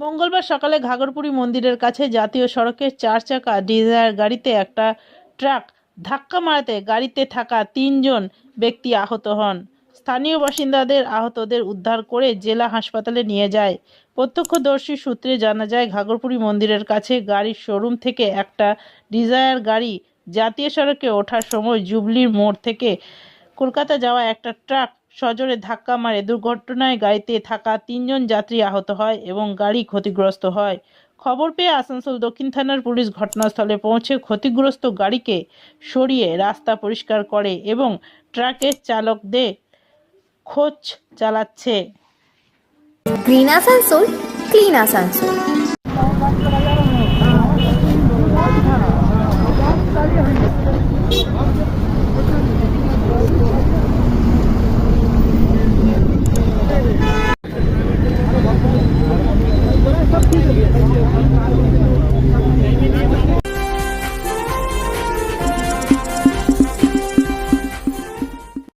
মঙ্গলবার সকালে ঘাগরপুরি মন্দিরের কাছে জাতীয় সড়কে চার চাকা ডিজায়ার গাড়িতে একটা ট্রাক ধাক্কা মারাতে গাড়িতে থাকা তিনজন ব্যক্তি আহত হন। স্থানীয় বাসিন্দাদের আহতদের উদ্ধার করে জেলা হাসপাতালে নিয়ে যায়। প্রত্যক্ষদর্শী সূত্রে জানা যায়, ঘাগরপুরি মন্দিরের কাছে গাড়ির শোরুম থেকে একটা ডিজায়ার গাড়ি জাতীয় সড়কে ওঠার সময় জুবলির মোড় থেকে কলকাতা যাওয়া একটা ট্রাক সজোরে ধাক্কা মারে দুর্ঘটনায় গাড়িতে থাকা তিনজন যাত্রী আহত হয় এবং গাড়ি ক্ষতিগ্রস্ত হয়। খবর পেয়ে আসানসোল দক্ষিণ থানার পুলিশ ঘটনাস্থলে পৌঁছে ক্ষতিগ্রস্ত গাড়িকে সরিয়ে রাস্তা পরিষ্কার করে এবং ট্রাকের চালকদের খোঁজ চালাচ্ছে। Green Asansol, clean Asansol.